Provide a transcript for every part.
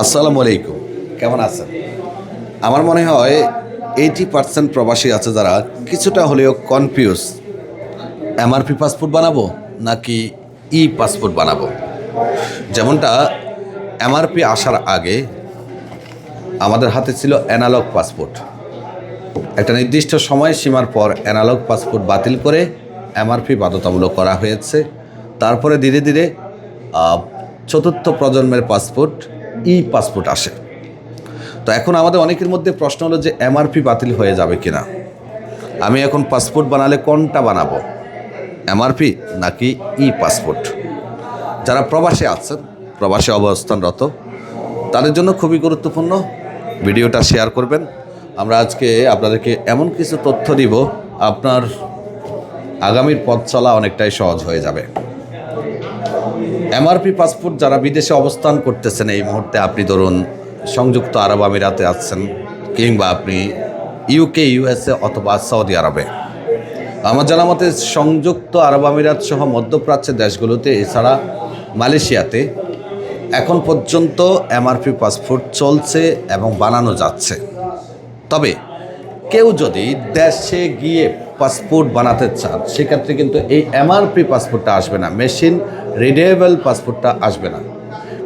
আসসালামু আলাইকুম। কেমন আছেন? আমার মনে হয় এইটি পার্সেন্ট প্রবাসী আছে যারা কিছুটা হলেও কনফিউজ এমআরপি পাসপোর্ট বানাবো নাকি ই পাসপোর্ট বানাবো? যেমনটা এমআরপি আসার আগে আমাদের হাতে ছিল অ্যানালগ পাসপোর্ট একটা নির্দিষ্ট সময় সীমার পর অ্যানালগ পাসপোর্ট বাতিল করে এমআরপি বাধ্যতামূলক করা হয়েছে। তারপরে ধীরে ধীরে চতুর্থ প্রজন্মের পাসপোর্ট ই পাসপোর্ট আসে। তো এখন আমাদের অনেকের মধ্যে প্রশ্ন হলো যে, এমআরপি বাতিল হয়ে যাবে কিনা? আমি এখন পাসপোর্ট বানালে কোনটা বানাবো? এমআরপি নাকি ই পাসপোর্ট যারা প্রবাসে আছেন, প্রবাসে অবস্থানরত, তাদের জন্য খুবই গুরুত্বপূর্ণ ভিডিওটা শেয়ার করবেন। আমরা আজকে আপনাদেরকে এমন কিছু তথ্য দিব, আপনার আগামীর পথ চলা অনেকটাই সহজ হয়ে যাবে। এমআরপি পাসপোর্ট যারা বিদেশে অবস্থান করতেছেন এই মুহূর্তে আপনি ধরুন সংযুক্ত আরব আমিরাতে আছেন কিংবা আপনি ইউকে ইউএসএ অথবা সৌদি আরবে। আমার জানা মতে সংযুক্ত আরব আমিরাত সহ মধ্যপ্রাচ্যের দেশগুলোতে, এছাড়া মালয়েশিয়াতে এখন পর্যন্ত এমআরপি পাসপোর্ট চলছে এবং বানানো যাচ্ছে। তবে কেউ যদি দেশে গিয়ে পাসপোর্ট বানাতে চান, সেক্ষেত্রে কিন্তু এই এমআরপি পাসপোর্টটা আসবে না, মেশিন রিডেবল পাসপোর্টটা আসবে না।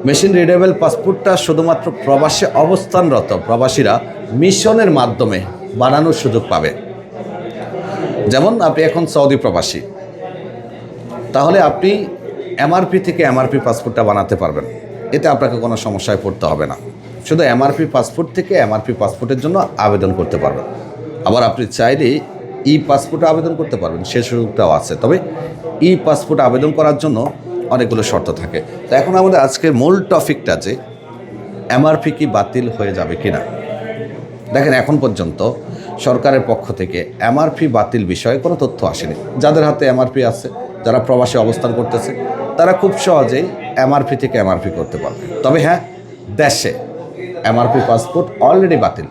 মেশিন রিডেবল পাসপোর্টটা শুধুমাত্র প্রবাসে অবস্থানরত প্রবাসীরা মিশনের মাধ্যমে বানানোর সুযোগ পাবে। যেমন আপনি এখন সৌদি প্রবাসী, তাহলে আপনি এমআরপি থেকে এমআরপি পাসপোর্টটা বানাতে পারবেন, এতে আপনাকে কোনো সমস্যায় পড়তে হবে না। শুধু এমআরপি পাসপোর্ট থেকে এমআরপি পাসপোর্টের জন্য আবেদন করতে পারবেন। আবার আপনি চাইলে ই পাসপোর্টে আবেদন করতে পারবেন, সে সুযোগটাও আছে। তবে ই পাসপোর্ট আবেদন করার জন্য অনেকগুলো শর্ত থাকে। তো এখন আমাদের আজকের মূল টপিকটা যে, এমআরপি কি বাতিল হয়ে যাবে কি না দেখেন, এখন পর্যন্ত সরকারের পক্ষ থেকে এমআরপি বাতিল বিষয়ে কোনো তথ্য আসেনি। যাদের হাতে এমআরপি আছে, যারা প্রবাসে অবস্থান করতেছে, তারা খুব সহজেই এমআরপি থেকে এমআরপি করতে পারবে। তবে হ্যাঁ দেশে এমআরপি পাসপোর্ট অলরেডি বাতিল।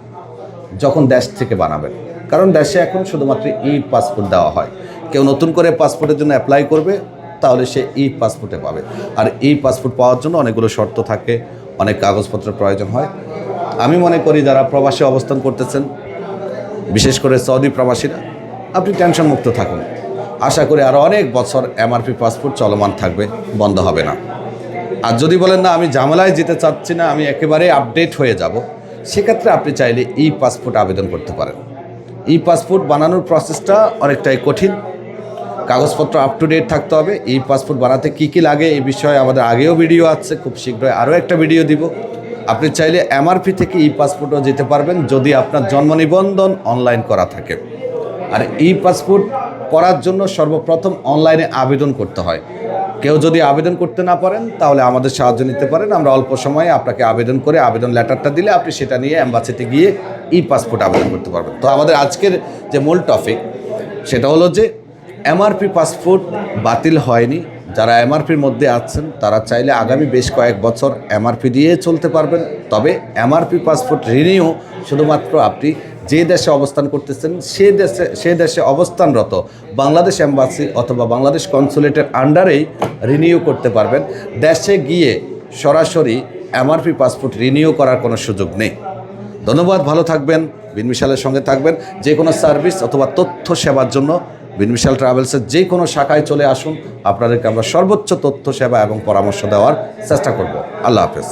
যখন দেশ থেকে বানাবেন কারণ দেশে এখন শুধুমাত্র ই পাসপোর্ট দেওয়া হয়। কেউ নতুন করে পাসপোর্টের জন্য অ্যাপ্লাই করবে, তাহলে সে ই পাসপোর্টে পাবে। আর ই পাসপোর্ট পাওয়ার জন্য অনেকগুলো শর্ত থাকে, অনেক কাগজপত্রের প্রয়োজন হয়। আমি মনে করি যারা প্রবাসে অবস্থান করতেছেন, বিশেষ করে সৌদি প্রবাসীরা, আপনি টেনশন মুক্ত থাকুন। আশা করি আরও অনেক বছর এমআরপি পাসপোর্ট চলমান থাকবে, বন্ধ হবে না। আর যদি বলেন, না, আমি ঝামেলায় যেতে চাচ্ছি না, আমি একেবারে আপডেট হয়ে যাব, সেক্ষেত্রে আপনি চাইলে ই পাসপোর্ট আবেদন করতে পারেন। ই পাসপোর্ট বানানোর প্রসেসটা অনেকটাই কঠিন। কাগজপত্র আপ টু ডেট থাকতে হবে। ই পাসপোর্ট বানাতে কী কী লাগে এই বিষয়ে আমাদের আগেও ভিডিও আছে। খুব শীঘ্রই আরও একটা ভিডিও দিব। আপনি চাইলে এমআরপি থেকে ই পাসপোর্টও যেতে পারবেন যদি আপনার জন্ম নিবন্ধন অনলাইন করা থাকে। আর ই পাসপোর্ট করার জন্য সর্বপ্রথম অনলাইনে আবেদন করতে হয়। কেউ যদি আবেদন করতে না পারেন, তাহলে আমাদের সাহায্য নিতে পারেন। আমরা অল্প সময়ে আপনাকে আবেদন করে আবেদন লেটারটা দিলে আপনি সেটা নিয়ে অ্যাম্বাসিতে গিয়ে ই পাসপোর্ট আবেদন করতে পারবেন। তো আমাদের আজকের যে মূল টপিক সেটা হলো যে, এমআরপি পাসপোর্ট বাতিল হয়নি। যারা এমআরপির মধ্যে আছেন, তারা চাইলে আগামী বেশ কয়েক বছর এমআরপি দিয়ে চলতে পারবেন। তবে এমআরপি পাসপোর্ট রিনিউ শুধুমাত্র আপনি যে দেশে অবস্থান করতেছেন, সে দেশে সে দেশে অবস্থানরত বাংলাদেশ এম্বাসি অথবা বাংলাদেশ কনসুলেটের আন্ডারেই রিনিউ করতে পারবেন। দেশে গিয়ে সরাসরি এমআরপি পাসপোর্ট রিনিউ করার কোনো সুযোগ নেই। ধন্যবাদ, ভালো থাকবেন বিনমিশালের সঙ্গে থাকবেন। যে কোনো সার্ভিস অথবা তথ্য সেবার জন্য বিনমিশাল ট্রাভেলসের যে কোনো শাখায় চলে আসুন। আপনাদেরকে আমরা সর্বোচ্চ তথ্য, সেবা এবং পরামর্শ দেওয়ার চেষ্টা করব। আল্লাহ হাফেজ।